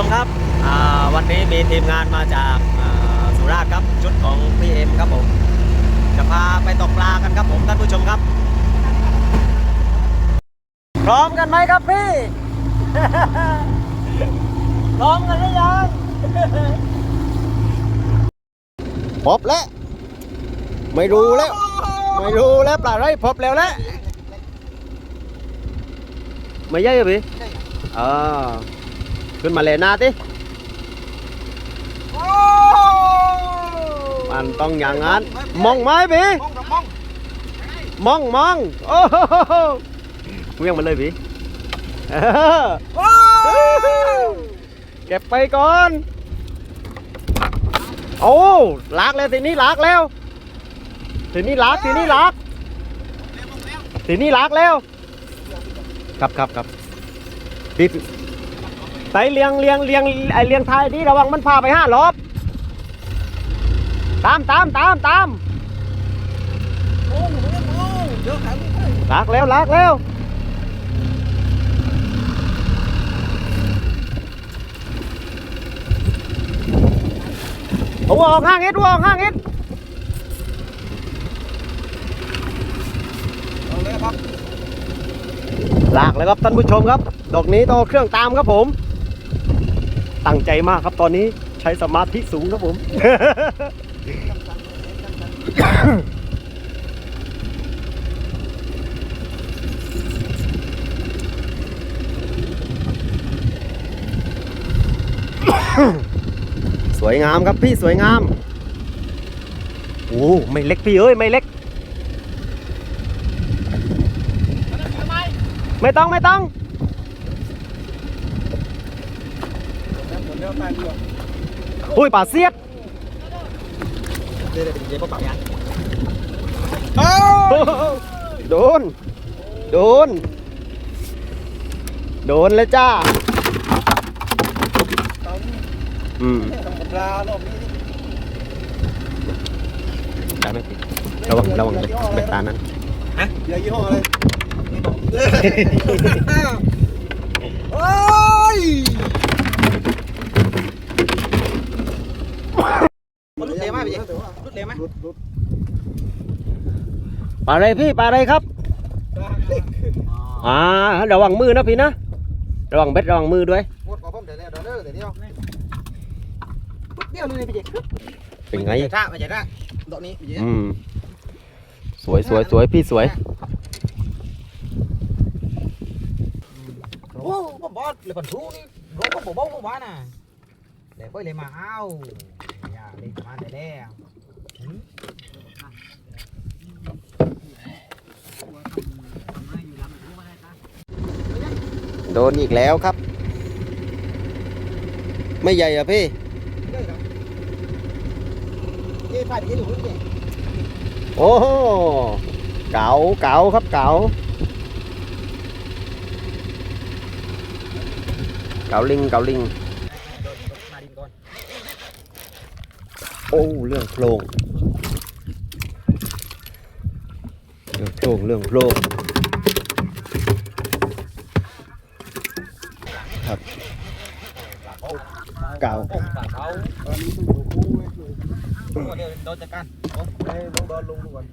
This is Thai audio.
ชมครับอ่าวันนี้มีทีมงานมาจากอ่าสุราษฎร์ครับชุดของพี่เอ็มครับผมจะพาไปตกปลากันครับผมท่านผู้ชมครับ พร้อมกันไหมครับพี่ พร้อมกันหรือยังพบแล้วไม่รู้แล้ว ไม่รู้แล้วปลาไรพบแล้วแหละไม่ใช่เหรอพี่เออ ขึ้นมาเลยหน้าติมันต้องอย่างนั้นมองไหมพี่มองกับมองมองมองโอ้โหเวียงมาเลยพี่เออเก็บไปก่อน โอ้ลากแล้วทีนี้ลากแล้วทีนี้ลากทีนี้ลากทีนี้ลากแล้ว ครับครับครับพี่ ไตเลียงเลียงเลียงไอเลียงไทายนี่ระวังมันพาไปห้ารอบตามตามตามตามลากแล้วลากแล้วหัวออกห้างเอ็ดหัวออกห้างเอ็ดเอาเลยครับลากเลยครับท่านผู้ชมครับ ดอกนี้ต้อเครื่องตามครับผม ตั้งใจมากครับตอนนี้ใช้สมาธิสูงครับผม สวยงามครับพี่สวยงาม โอ้ไม่เล็กพี่เอ้ยไม่เล็ก ไม่ต้องไม่ต้อง หมดแล้วตายดีกว่าอุ้ยป่าเสียดเดี๋ยวเดี๋ยวเดี๋ยวปากยังโดน โดน โดนแล้วจ้าต้องอืมทำกับปลารอบนี้ได้ไหมพี่ระวังระวังเบ็ดเบ็ดตานั้นเดี๋ยวยี่ห้ออะไรโอ้ยมัน รุดเร็วมากพี่รุดเร็วไหมรุดรุดปลาอะไรพี่ปลาอะไรครับอ่าระวังมือนะพี่นะระวังเบ็ดระวังมือด้วยหมดขอผมเดี๋ยวเดี๋ยวเดี๋ยวเดี๋ยวเดี๋ยวเดี๋ยวนี่พี่เจ๊เป็นไงไม่ใช่ท่าไม่ใช่ท่าดอกนี้พี่เจ๊อืมสวยสวยสวยพี่สวยโอ้ผมบอกเลยคนทูนี่รู้ก็ผมบอกผมว่าน่ะเดี๋ยวค่อยเลยมาเอาอย่า เลยมาแต่แล้วโดนอีกแล้วครับ ไม่ใหญ่อะพี่เย้ไฟไปเย้อยู่นี่โอ้โหเก๋าเก๋าครับเก๋าเก๋าลิงเก๋าลิง มาดินก่อน โอ้เรื่องโครงเรื่องโครงเรื่องโครงครับเก่าเขาตอนนี้ต้องดูคู่ไว้ดูเดี๋ยวโดนจัดการให้น้องดนลงดูก่อน